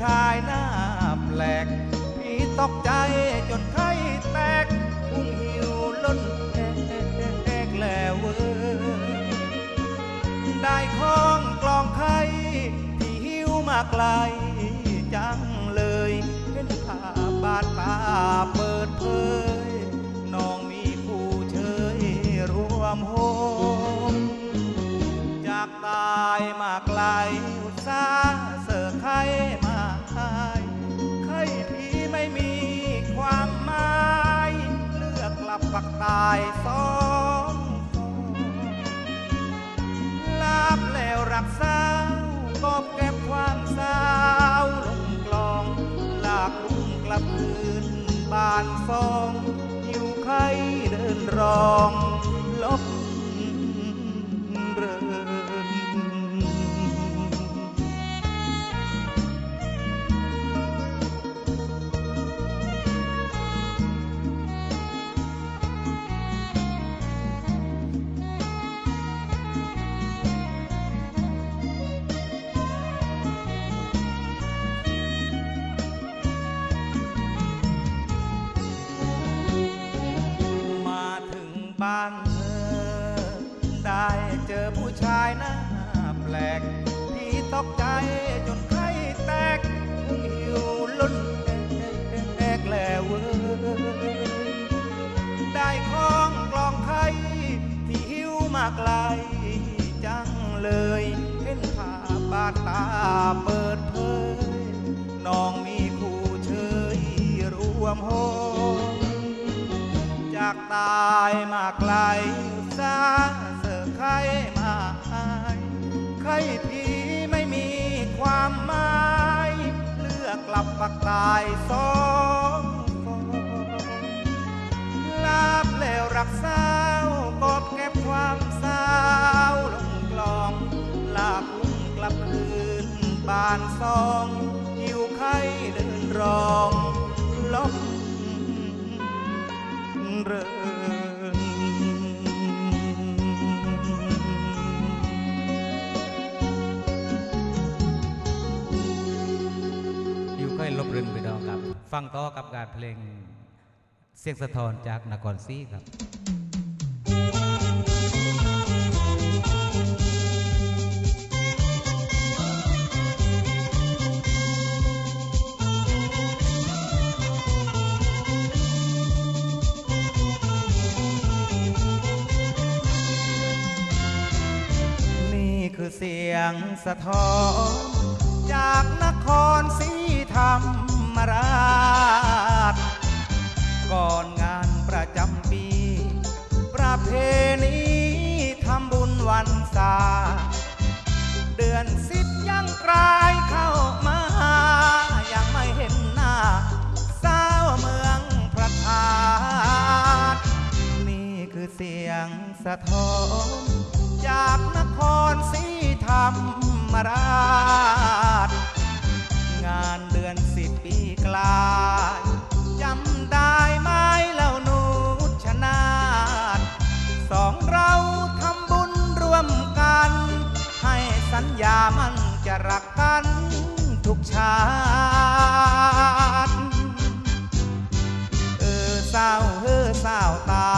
ชายหน้าแปลกพี่ตกใจจนไข้แตกพุ่งหิวล้นแตกแล้วเวอได้ข้องกลองไข่ที่หิวมาไกลจังเลยเห็นภาพบาดตาเปิดเผยายสองลาบแล้วรักสากอบเก็บความเศร้าลงกลองลากลุ่มกลับคืนบ้านฟองอยู่ใครเดินรอง บ้านเธอ ได้เจอผู้ชายหน้าแปลก ที่ตกใจจนไข้แตกหิวล้นแอกแลวเว้ยได้ข้องกลองไข่ที่หิวมาไกลจังเลย เห็นภาพบาดตาเปิดเผยน้องมีคู่เชยรวมโฮากตายมาไกลสาเสิร์ฟไข่มาให้ไข่พี่ไม่มีความหมาย เลือกกลับปักตายสองฟองลาบแล้วรักสาวกอบเก็บความเศร้าลงกลอง ลาพุ่งกลับคืนบานซองหิวไข่เดินรองลบ เริงอยู่ใกล้ลบเรือนไปดองครับ ฟังต่อกับการเพลงเสียงสะท้อนจากนครซีครับ คือเสียงสะท้อน จากนครศรีธรรมราช ก่อนงานประจำปี ประเพณีทำบุญวันศาเดือนสิบยังกลายเข้ามายังไม่เห็นหน้าสาวเมืองพระธาตุนี่คือเสียงสะท้อน จากนครศรีธรรมราช งานเดือนสิบปีกลายจำได้ไหมเล่านุชนาธสองเราทำบุญร่วมกัน ให้สัญญามันจะรักกันทุกชาติ เออเศร้าเฮอเศร้าตา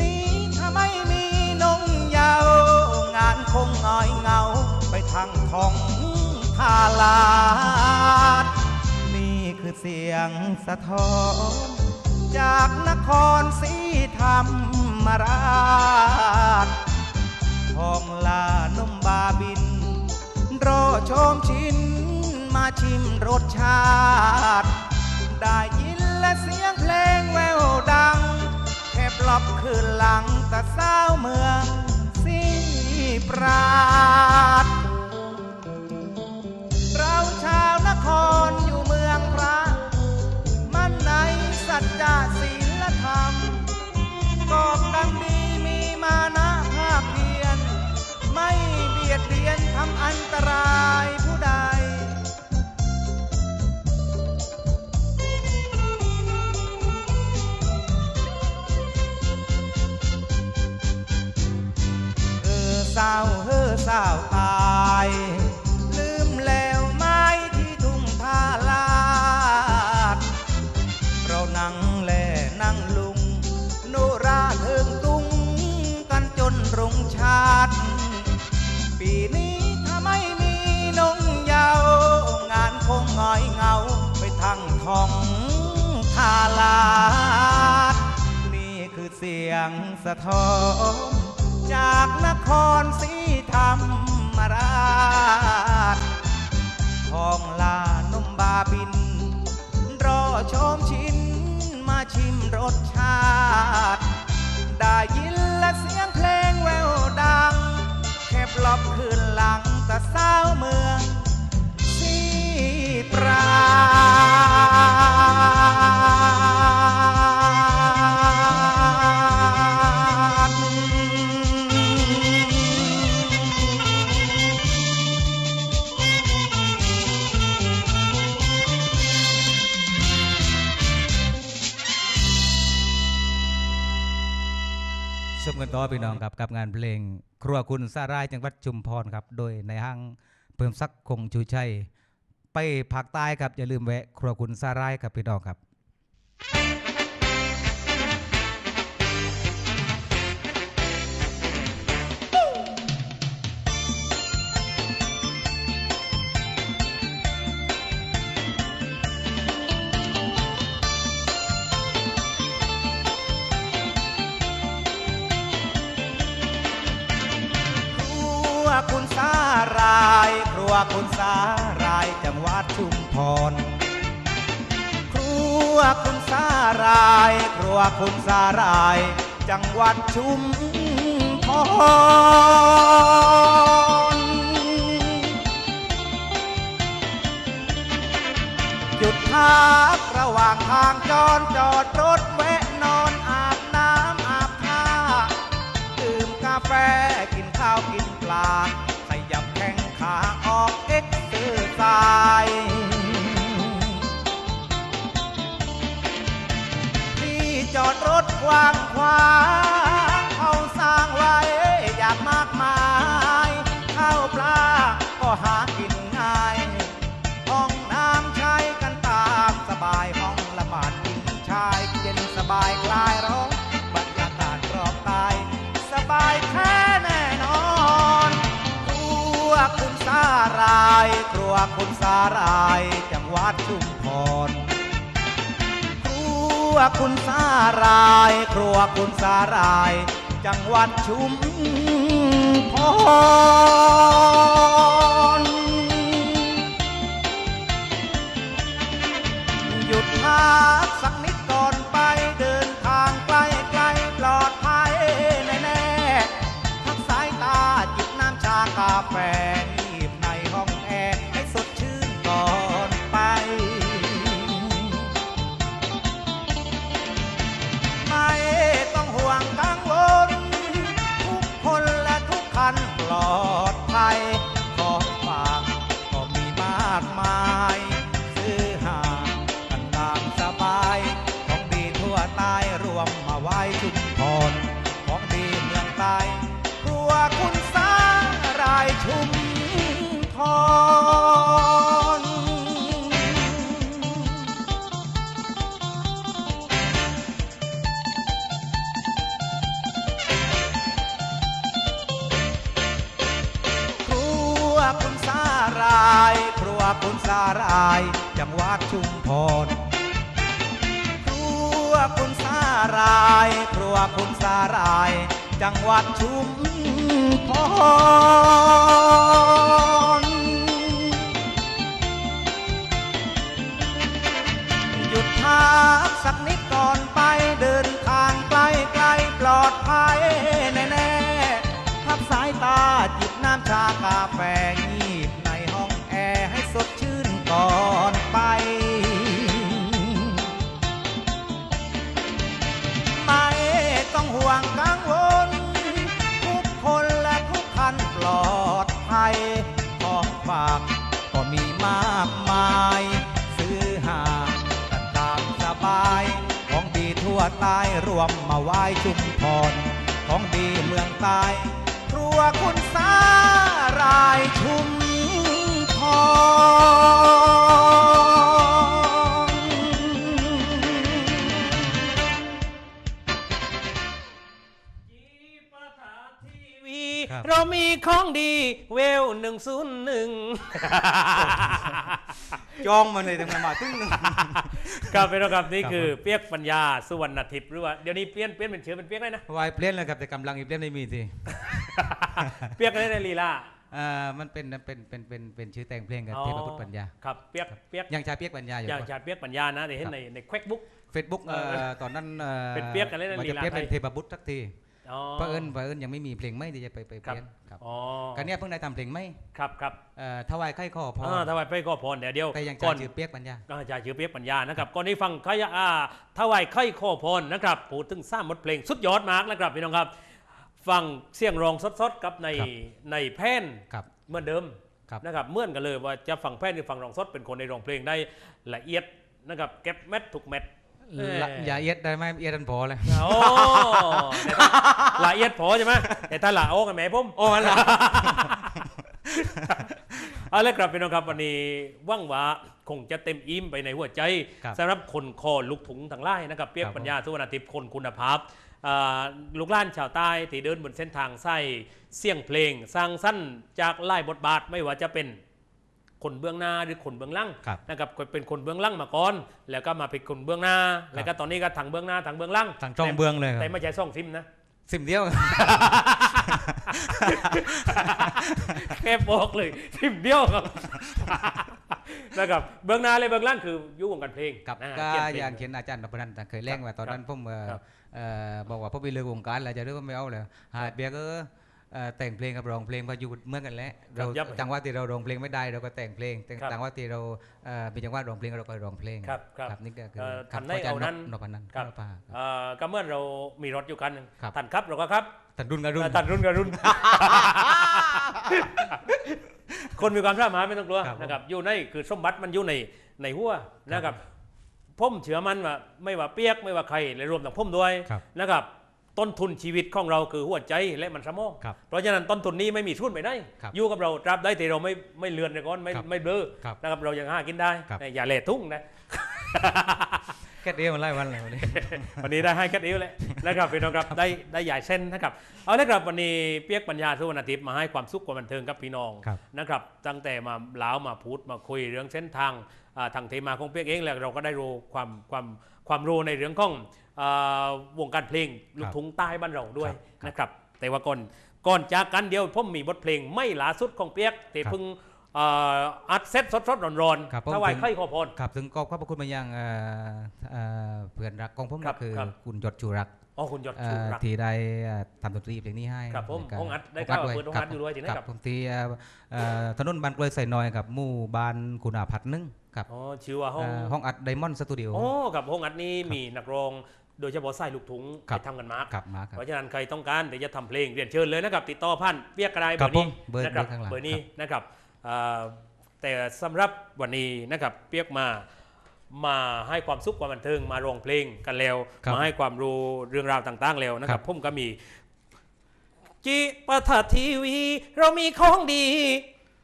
นี้ถ้าไม่มีนงเยาว งานคงน้อยเงา ไปทางทองทาลาด นี่คือเสียงสะท้อน จากนครศรีธรรมราชทองลานุ่มบาบิน รอชมชินมาชิมรสชาติ ได้ยินและเสีย แคบคืนหลังตะเศร้าเมืองสีปราดเราชาวนครอยู่เมืองพระ มันในสัจจะศีลธรรมกอบกันดีมีมานะภาคเพียร ไม่เบียดเบียนทำอันตรายผู้ใด สาวเฮอสาวตาย ลืมแล้วไม้ที่ทุ่งทาลาด เรานั่งแลนั่งลุง โนราเทิงตุงกันจนรุ่งชาติ ปีนี้ถ้าไม่มีนงเยาว งานคงหงอยเหงาไปทางทองทาลาด นี่คือเสียงสะท้อน จากนครศรีธรรมราชทองลานมบาบิน รอชมชินมาชิมรสชาติ ได้ยินและเสียงเพลงแววดัง แคบลอบคืนหลังตะเศร้าวเมืองสีปรา กันต่อพี่น้องครับกับงานเพลง ครัวคุณสารายจังหวัดชุมพรครับ โดยในห้างเพิ่มซักคงชูชัย ไปภาคใต้ครับอย่าลืมแวะ ครัวคุณสารายครับพี่น้องครับ วคุณสารายจังหวัดชุมพร ครัวคุณสาราย ครัวคุณสาราย จังหวัดชุมพรหยุดพักระหว่างทางจรจอด วางขวางเขาสร้างไว้อยางมากมายข้าวปลาก็หากินง่าย ห้องน้ำใช้กันตามสบายห้องละหมาดหญิงชายเย็นสบายคลายร้อนบรรยากาศรอบกาย สบายแท้แน่นอนครัวคุณสารายครัวคุณสารายจังหวัดชุมพร วคุณสาราย ครัวคุณสาราย จังหวัดชุมพร หยุดพัการายจังหวัดชุมพร ครัวคุณสาราย ครัวคุณสาราย จังหวัดชุมพรหยุดพักสักนิด วใต้รวมมาไหว้ชุมพร ของดีเมืองใต้ครัวคุณสารายชุมพร ของดีเวลหนึ่งศูนย์หนึ่งจองมาเลยตั้งแต่มาตึ้งหนึ่งครับเป็นครับนี่ครับคือเปียกปัญญาสุวรรณทิพย์หรือว่าเดี๋ยวนี้เปลี่ยนเปลี่ยนเป็นชื่อเป็นเปียกเลยนะวายเปลี่ยนเลยครับแต่กำลังอีกเปลี่ยนไม่มีทีเปียกอะไรในลีลาอ่ามันเป็นเป็นเป็นเป็นเป็นชื่อแต่งเพลงกับอ๋อเทพพุทธปัญญาครับเปียกเปียกยังชาเปียกปัญญาอยู่อย่างชาติเปียกปัญญานะเดี๋ยวเห็นในในแควกบุ๊กเฟซบุ๊กเออตอนนั้นอ่อเป็นเปียกกันเลยนะว่าลีจะลาเปียกเป็นไทยเทพบุตรสักทีอ๋อ เพราะเอิญเพราะเอิญยังไม่มีเพลงไม่ที่จะไปไปครับเปลี่ยนครับอ๋อกันเนี้ยเพิ่งได้ทำเพลงไม่ครับครับเอ่อถวายไข่ข้อพออ่าถ้าไว้ไปก็พรเดี๋ยวเดียวแต่ยังก่ชาอนชื่อเปียกปัญญาอาจารย์ชื่อเปียกปัญญานะครับก่อนนี้ฟังขยะอ่าถวายไข่ข้อพรนะครับพูดถึงสร้างบทเพลงสุดยอดมากนะครับพี่น้องครับ ฟังเสียงร้องสดๆกับในครับในแผ่นครับเหมือนเดิมครับนะครับเหมือนกันเลยว่าจะฟังแผ่นหรือฟังร้องสดเป็นคนในร้องเพลงได้ละเอียดนะครับเก็บเม็ดถูกเม็ดละ อย่าเอียดได้ไหมเอียดดันพอเลยโอ้แต่ถ้าละเอียดพอใช่ไหมแต่ถ้าละโอ้กันแหม่ผมโอ้ละเอาละครับพี่น้องครับวันนี้หว่างว่าคงจะเต็มอิ่มไปในหัวใจครับสำหรับคนคอลูกถุงทั้งไล่นะครับเปียกครับปัญญาสุวรรณทิพย์คนคุณภาพอ่าลูกหล้านชาวใต้ที่เดินบนเส้นทางไส้เสียงเพลงสร้างสั้นจากไล่บทบาทไม่ว่าจะเป็น คนเบื้องหน้าหรือคนเบื้องหล่างครับนะครับเป็นคนเบื้องหล่างมาก่อน แล้วก็มาเป็นคนเบื้องหน้า แล้วก็ตอนนี้ก็ทางเบื้องหน้าทางเบื้องหล่างทางจ้องเบืองเลยครัแต่บไม่ใช่ซ่องซิมนะสิมเดียวแค่บอกเลยทิมเดียวครับนะครับเบื้องหน้าเลยเบื้องหล่างคืออยุ่งกันเพลงกับนะก็เขียนเพลงอย่างเขียนอาจารย์นพนันท์เคยแล้งว่าตอนนั้นผมเอ่อครับเอ่อบอกว่าผมไปเลือกวงการแล้วจะเลือกว่าไม่เอาเลยหาเบียร์ก็เอ่อ แต่งเพลงกับร้องเพลงพายุเหมื่อนกันแหล้วเรายับจังหวะที่เราร้องเพลงไม่ได้เราก็แต่งเพลงแต่ครับจังหวะที่เราเอ่อมีจังหวะร้องเพลงเราก็ร้องเพลงครับครับนี่ก็คือเอ่อครับทำได้จรย์เอานั้นนพนันท์ครับนพาครับเอ่อก็เมื่อเรามีรถอยู่คันหนึ่งครับทันครับเราก็ครับตัดรุ่นกับรุ่นเอ่อตัดรุ่นกับรุ่น คนมีความสามารถไม่ต้องกลัวครับผมนะครับอยู่ในคือสมบัติมันอยู่ในในหัวนะครับผมเชื่อมันว่าไม่ว่าเปียกไม่ว่าใครและรวมทั้งผมด้วยครับนะครับ ต้นทุนชีวิตของเราคือหัวใจและมันสมอง ครับเพราะฉะนั้นต้นทุนนี้ไม่มีทุนไปได้ ครับอยู่กับเราตราบได้แต่เราไม่ไม่เลือนในก้อนไม่ครับไม่เบลอครับนะครับเรายังหากินได้ครับอย่าเละทุ่งนะ แค่เดียวมันไล่วันเลยวันนี้ วันนี้ได้ให้แค่นิ้วเลยนะครับพี่น้องครับได้ได้ใหญ่เส้นนะครับเอาละครับวันนี้เปียกปัญญาสุวรรณทิพย์มาให้ความสุขความบันเทิงกับพี่น้องครับนะครับตั้งแต่มาเล้าวมาพูดมาคุยเรื่องเส้นทางอ่าทางเทมาของเปียกเองแล้วเราก็ได้รู้ความความความรู้ในเรื่องของอ่า วงการเพลงลูกทุ่งใต้บ้านเราด้วยครับนะครับแต่ว่าก่อนก่อนจากกันเดียวผมมีบทเพลงไม่ล่าสุดของเปียกที่ครับเพิ่งอ่าอัดเซตสดๆร้อนครับผมๆถวายถึงไข่ขอพรครับถึงก็ขอบพระคุณมายังเอ่อเอ่อเพื่อนรักของผมครัก็บคือครับคุณหยดจูรักอ๋อคุณหยดเอ่ชูอรักที่ได้เอ่อทำดนตรีเพลงนี้ให้ครับผมแล้วก็ห้องอัดได้ห้ข่าวว่าเปิดห้องอัดอยู่ด้วยที่ไหนครับผมที่เอ่อเอ่อถนนบานกลวยใส่น้อยกับหมู่บ้านคุณอาพัฒน์หนึงครับอ๋อชื่อว่าห้องเอ่อห้องอัดไดมอนด์สตูดิโอโอ้กับห้องอัดนี้มีนักร้อง โดยเฉพาะสายลูกทุ่งครัไปบ ทำกันมากครับมาครับเพราะฉะนั้นใครต้องการที่จะทำเพลงเรียนเชิญเลยนะครับ ติดต่อพันเปียกกระไดเบครัอบร์นี้ผมเบอร์นะครับเบอร์ข้างหลัง เบอร์นี้ครับนะครับอ่าแต่สำหรับวันนี้นะครับเปียกมามาให้ความสุขความบันเทิงมาร้องเพลงกันแล้วครับมาให้ความรู้เรื่องราวต่างๆแล้วนะคครัรับบ ผมก็มีจิปะทัทีวี เรามีของดี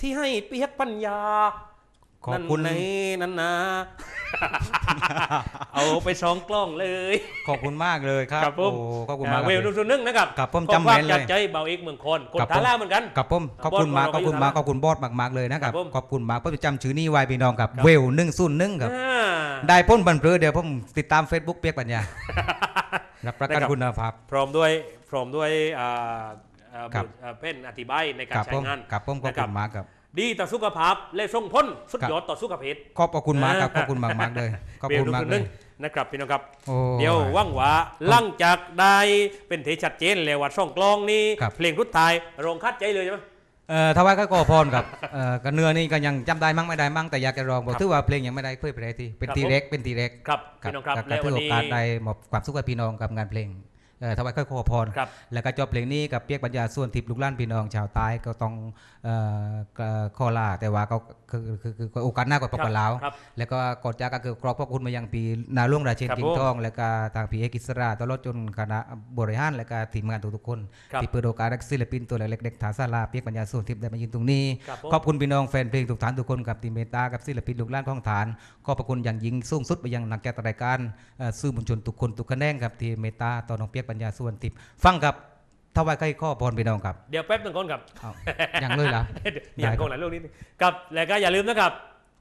ที่ให้เปียกปัญญา ขอบคุณนั่นนี่นั่นนะ เอาไปสองกล้องเลย ขอบคุณมากเลยครับครับผมโอ้ขอบคุณมากเวลคนุ่รับนส่วนหนึ่งนะครับครับผมขอจำแม่นเลยจากใจเบาเอกเมืองคนคนครับทาผมร่าเหมือนกัน กับผมขอบคุณมากบขออสบคุณของเรามากก็ขอบคุณบอสมากๆเลยนะครับครับผมขอบคุณมากผมจะจำชื่อนี้ไว้พี่น้องครับครับ เวลหนึ่งศูนย์หนึ่งครับ อ่า ได้พ้นบันเพลอเดี๋ยวผมติดตาม Facebook เปียกปัญญา รับประกันนะครับ คุณภาพ พร้อมด้วยพร้อมด้วยอ่าอ่าครับ บุตรอ่าเป็นอธิบายในการกับใช้ผมงานกับผมขอบนะครัคุบณมากครับ ดีต่อสุขภาพ และส่งพ้นสุดครับยอดต่อสุขภาพขอบคุณมากครับขอบคุณมากมากๆเลยขอบเวลคุณนุ่นมากส่วนหเลนึ่ยงนะครับพี่น้องครับโอ้เดี๋ยวว่างว่าหลังจากได้เป็นเทชัดเจนแล้วว่าช่องกลองนี้ครับเพลงรุดทายโรงคัดใจเลยใช่ไหมเอ่อทวายก็ขอพรครับเอ่อก็เนื้อนี่ก็ยังจำได้มั่งไม่ได้มั่งแต่อยากจะลองบอกครับถือว่าเพลงยังไม่ได้เผยแพร่ที่เป็นครับทีผมเร็กเป็นทีเร็กครับพี่น้องครับก็และถืวันอโอนี้กาสได้มอบความสุขกับพี่น้องกับงานเพลง เอ่อทวายก็ขอพรครับแล้วก็จบเพลงนี้กับเปียกปัญญาส่วนทิพย์ลูกหล้านพี่น้องชาวใต้ก็ต้องเอ่อก็ขอลาแต่ว่าก็คือคือคือคือโอกาสหน้าก็พบกันแล้วครับแล้วก็กดจากก็คือกรอบพระคุณมายังปีนาลุงราเชนครับกิงทอง แล้วก็ทางพีเอกิสราตลอดจนคณะบริหารและก็ทีมงานทุกๆคนครับที่เปิดโอกาสให้ศิลปินตัวเล็กๆเด็กฐานศาลาเปียกปัญญาส่วนทิพย์ได้มายืนตรงนี้ครับผมขอบคุณพี่น้องแฟนเพลงทุกท่านทุกคนกับทีมเมตตากับศิลปินลูกหล้านของฐาน ขอบพระคุณอย่างยิ่งสูงสุดไปยังนักแกะรายการเอ่อสื่อมวลชนทุกคนทุกคะแนนครับที่เมตตาต่อน้องเปียกปัญญาส่วนทิพย์ฟังกับทวายใครข้อพรพี่น้องครับ เดี๋ยวแป๊บหนึงก่อนครับเอาอย่างเลยเหรออย่างได้ครับกองหลังเรื่องนี้ครับแล้วก็อย่าลืมนะครับ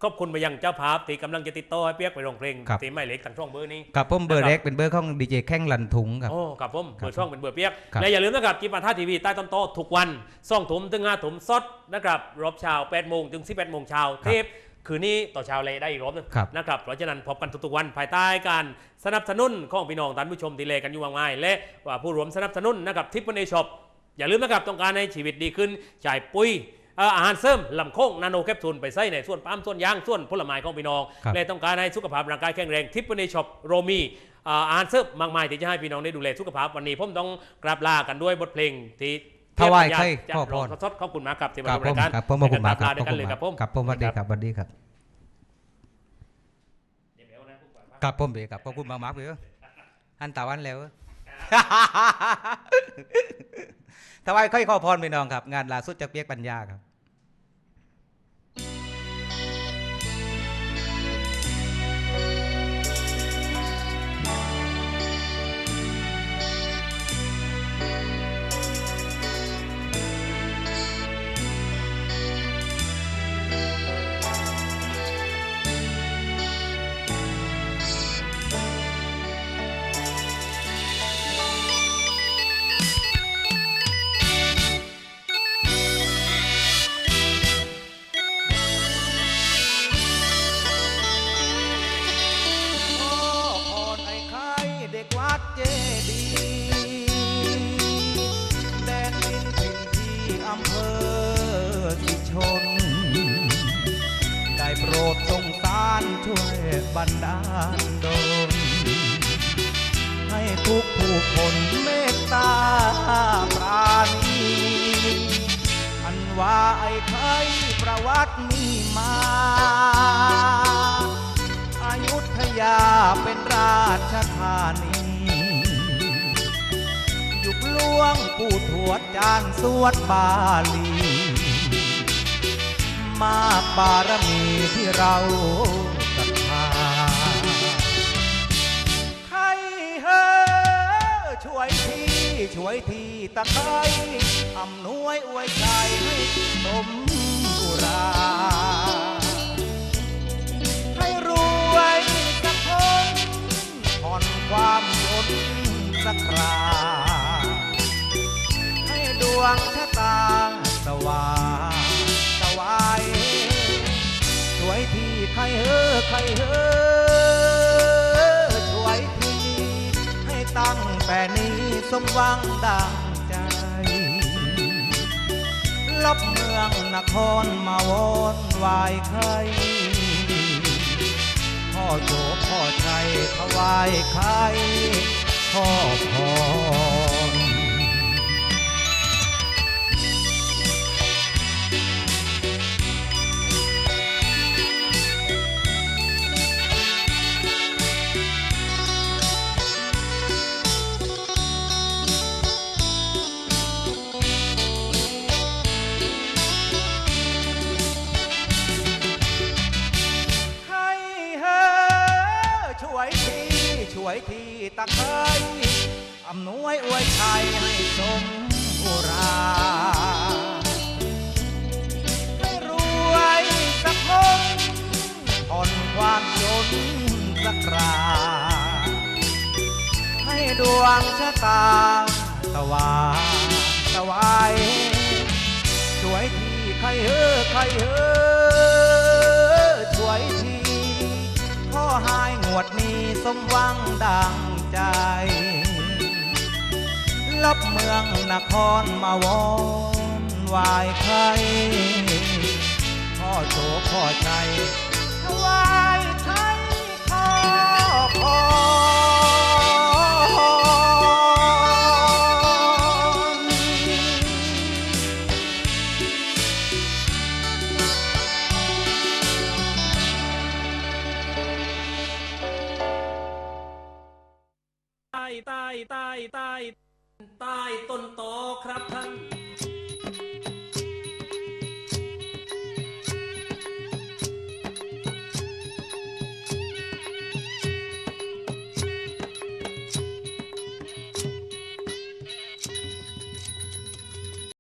ขอบคุณไปยังเจ้าภาพที่กำลังจะติดต่อให้เปียกไปร้องเพลงครับที่ไม่เล็กทางช่องเบอร์นี้กับผมเบอร์นะครับเล็กเป็นเบอร์ของดีเจแข้งลันถุงครับโอ้ครับผมครับเบอร์ช่องเป็นเบอร์เปียกครับและอย่าลืมนะครับกีปาท่าทีวีใต้ต้นโต๊ะทุกวันซ่องถุมถึงห้าถุมซดนะครับรอบเช้า8โมงถึง11โมงเช้าเทป คืนนี้ต่อเช้าเลยได้อีกรอบหนึงครับนะครับเพราะฉะนั้นพบกันทุกๆวันภายใต้การสนับสนุนของพี่น้องท่านผู้ชมที่เลกันอยู่มากมายและว่าผู้ร่วมสนับสนุนนะครับทิปเนช็อปอย่าลืมนะครับต้องการให้ชีวิตดีขึ้นจ่ายปุ๋ยเอ่ออาหารเสริมลำโค้งนาโนแคปซูลไปใส่ในส่วนปาล์มส่วนยางส่วนผลไม้ของพี่น้องครับและต้องการให้สุขภาพร่างกายแข็งแรงทิปเนช็อปโรมีอ่าอาหารเสริมมากมายที่จะให้พี่น้องได้ดูแลสุขภาพวันนี้ผมต้องกราบลากันด้วยบทเพลงที่ ถวายเทีบใครจะขอพรร้องสดๆขอบคุณมากครับที่มาครับดูผรามยการครับผมขอบคุณมากครับและขอบนคุณลาด้วยกันเลยมากครับผมครับผมสวัสดีครับสวัสดีครับเดี๋ยวนะพวกเราครับผมเบครับขอบคุณมากๆเลยอันตาวันแล้วถวายค่อยขอพรพี่น้องครับ งานล่าสุดจากเปียกปัญญาครับ สวดบาลี มาบารมีที่เราศรัทธาใครเฮอช่วยทีช่วยทีตะไคร้อำนวยอวยใจให้สมบุราให้รวยสักคนผ่อนความจนสักครา วงชะตาสว่างสวายช่วยที่ใครเฮอใครเฮอช่วยที่ให้ตั้งแต่นี้สมหวังดังใจลบเมืองนครมาวนวายใครพ่อโยพ่อชัยถวายใครพ่อพ วยที่ตะไครอำนวยอวยชัยให้สมอุราให้รวยสักคนผ่อนความจนสักราให้ดวงชะตาสว่างสวายช่วยที่ใครเฮ้อใครเฮ้อ ขอยงวดนี้สมหวังดังใจ ลับเมืองนครมาวอนวายใครพ่อโชพ่อใจถวาย